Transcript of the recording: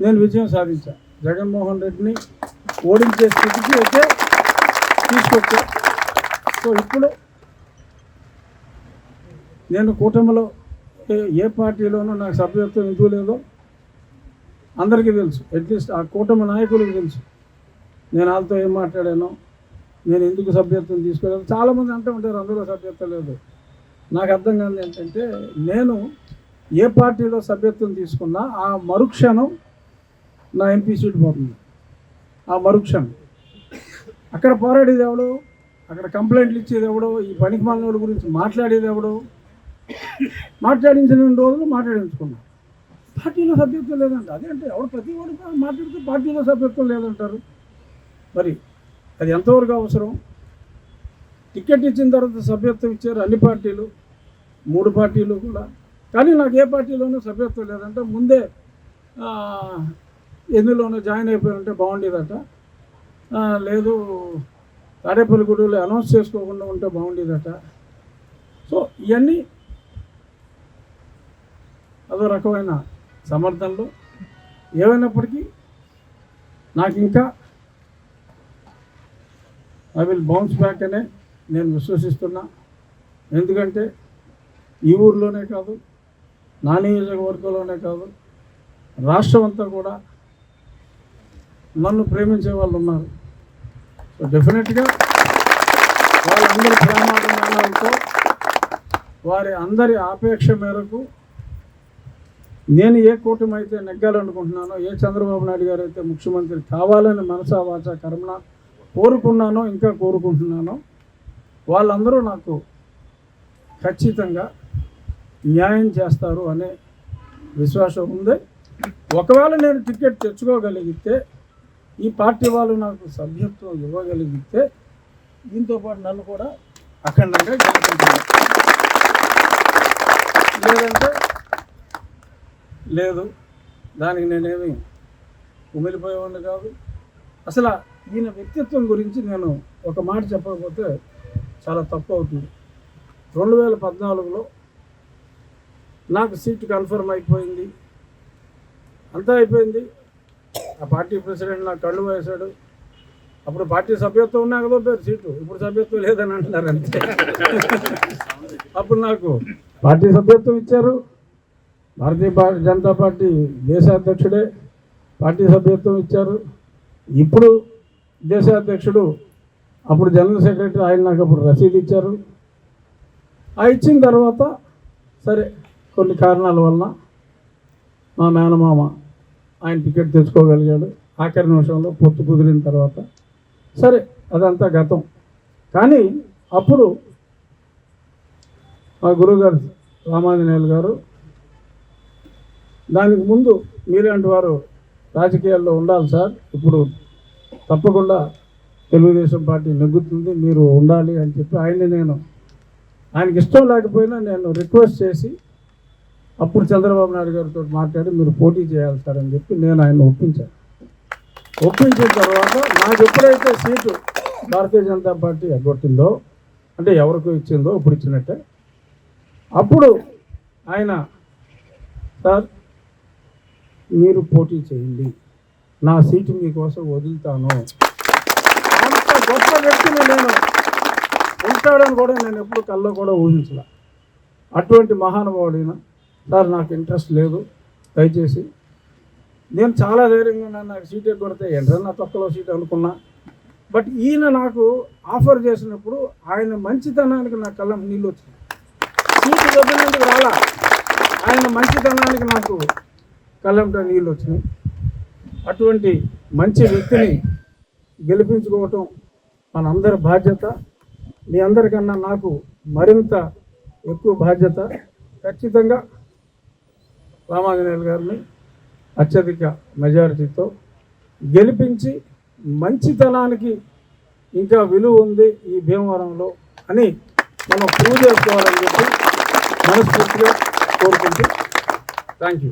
నేను విజయం సాధించాను జగన్మోహన్ రెడ్డిని ఓడించే స్థితికి అయితే తీసుకొచ్చా. సో ఇప్పుడు నేను కూటమిలో ఏ- ఏ పార్టీలోనూ నాకు సభ్యత్వం ఎందుకు లేదో అందరికీ తెలుసు. అట్లీస్ట్ ఆ కూటమి నాయకులకు తెలుసు. నేను వాళ్ళతో ఏం మాట్లాడానో నేను ఎందుకు సభ్యత్వం తీసుకోలేదు? చాలామంది అంటూ ఉంటారు అందులో సభ్యత్వం లేదు. నాకు అర్థం కాదు ఏంటంటే నేను ఏ పార్టీలో సభ్యత్వం తీసుకున్నా ఆ మరుక్షణం నా ఎంపీ సీట్ పోతుంది. ఆ మరుక్షణం. అక్కడ పోరాడేది ఎవడు అక్కడ కంప్లైంట్లు ఇచ్చేది ఎవడో ఈ పనికి మాలినోడి గురించి మాట్లాడేది ఎవడో. మాట్లాడించిన రోజులు మాట్లాడించుకున్నాం. పార్టీలో సభ్యత్వం లేదంట. అదేంటే ఎవడు ప్రతి వాడు మాట్లాడితే పార్టీలో సభ్యత్వం లేదంటారు. మరి అది ఎంతవరకు అవసరం? టికెట్ ఇచ్చిన తర్వాత సభ్యత్వం ఇచ్చారు అన్ని పార్టీలు. మూడు పార్టీలు కూడా. కానీ నాకు ఏ పార్టీలోనూ సభ్యత్వం లేదంటే. ముందే ఎందులోనూ జాయిన్ అయిపోయారంటే బాగుండేదట. లేదు లేదు తాడేపల్లిగూడలో అనౌన్స్ చేసుకోకుండా ఉంటే బాగుండేదట. సో ఇవన్నీ అదో రకమైన సమర్థనలు. ఏమైనప్పటికీ నాకు ఇంకా ఐ విల్ బౌన్స్ బ్యాక్ అనే నేను విశ్వసిస్తున్నా. ఎందుకంటే ఈ ఊర్లోనే కాదు నా నియోజకవర్గంలోనే కాదు రాష్ట్రం అంతా కూడా నన్ను ప్రేమించే వాళ్ళు ఉన్నారు. సో డెఫినెట్గా వాళ్ళందరి ప్రేమాభిమానాలతో వారి అందరి ఆపేక్ష మేరకు నేను ఏ కూటమి అయితే నెగ్గాలనుకుంటున్నానో ఏ చంద్రబాబు నాయుడు గారు అయితే ముఖ్యమంత్రి కావాలని మనసా వాచ కర్మణ కోరుకున్నానో ఇంకా కోరుకుంటున్నానో వాళ్ళందరూ నాకు ఖచ్చితంగా న్యాయం చేస్తారు అనే విశ్వాసం ఉంది. ఒకవేళ నేను టికెట్ తెచ్చుకోగలిగితే ఈ పార్టీ వాళ్ళు నాకు సభ్యత్వం ఇవ్వగలిగితే దీంతో పాటు నన్ను కూడా అఖండంగా లేదంటే లేదు దానికి నేనేమి ఉమిలిపోయేవాడిని కాదు. అసలు ఈయన వ్యక్తిత్వం గురించి నేను ఒక మాట చెప్పకపోతే చాలా తప్పు అవుతుంది. రెండు వేల పద్నాలుగులో నాకు సీట్ కన్ఫర్మ్ అయిపోయింది. అంతా అయిపోయింది. ఆ పార్టీ ప్రెసిడెంట్ నాకు కళ్ళు వేశాడు అప్పుడు పార్టీ సభ్యత్వం ఉన్నా కదా పేరు సీటు. ఇప్పుడు సభ్యత్వం లేదని అంటున్నారు అంతే. అప్పుడు నాకు పార్టీ సభ్యత్వం ఇచ్చారు. భారతీయ పార్టీ జనతా పార్టీ దేశాధ్యక్షుడే పార్టీ సభ్యత్వం ఇచ్చారు. ఇప్పుడు దేశాధ్యక్షుడు అప్పుడు జనరల్ సెక్రటరీ ఆయన నాకు అప్పుడు రసీదు ఇచ్చారు. ఆ ఇచ్చిన తర్వాత సరే కొన్ని కారణాల వలన మా మేనమామ ఆయన టికెట్ తెచ్చుకోగలిగాడు. ఆఖరి నిమిషంలో పొత్తు కుదిరిన తర్వాత. సరే అదంతా గతం. కానీ అప్పుడు మా గురువుగారు రామాంజనేయులు గారు దానికి ముందు మీలాంటి వారు రాజకీయాల్లో ఉండాలి సార్. ఇప్పుడు తప్పకుండా తెలుగుదేశం పార్టీ నెగ్గుతుంది మీరు ఉండాలి అని చెప్పి ఆయన్ని నేను ఆయనకి ఇష్టం లేకపోయినా నేను రిక్వెస్ట్ చేసి అప్పుడు చంద్రబాబు నాయుడు గారితో మాట్లాడి మీరు పోటీ చేయాలి సార్ అని చెప్పి నేను ఆయన ఒప్పించాను. ఒప్పించిన తర్వాత నాకు ఎప్పుడైతే సీటు భారతీయ జనతా పార్టీ ఎగ్గొట్టిందో అంటే ఎవరికో ఇచ్చిందో ఇప్పుడు ఇచ్చినట్టే. అప్పుడు ఆయన సార్ మీరు పోటీ చేయండి. నా సీటు మీకోసం వదులుతాను. అంత గొప్ప వ్యక్తిని నేను ఉంటాడని కూడా నేను ఎప్పుడు కల్లో కూడా ఊహించలే. అటువంటి మహానుభావుడైనా సార్ నాకు ఇంట్రెస్ట్ లేదు. దయచేసి. నేను చాలా ధైర్యంగా ఉన్నాను. నాకు సీటే కొడితే ఎంటన్నా తొక్కలో సీట్ అనుకున్నా. బట్ ఈయన నాకు ఆఫర్ చేసినప్పుడు ఆయన మంచితనానికి నా కళ్ళం నీళ్ళు వచ్చింది సీటు వదిలినందుకు రాలా. ఆయన మంచితనానికి నాకు కళ్ళంట నీళ్ళు వచ్చినాయి అటువంటి మంచి వ్యక్తిని గెలిపించుకోవటం మనందరి బాధ్యత. మీ అందరికన్నా నాకు మరింత ఎక్కువ బాధ్యత. ఖచ్చితంగా రామాంజనేయులు గారిని అత్యధిక మెజారిటీతో గెలిపించి మంచితనానికి ఇంకా విలువ ఉంది ఈ భీమవరంలో అని మనం ప్రూవ్ చేసుకోవాలని చెప్పి మనస్ఫూర్తిగా కోరుకుంటూ థ్యాంక్ యూ.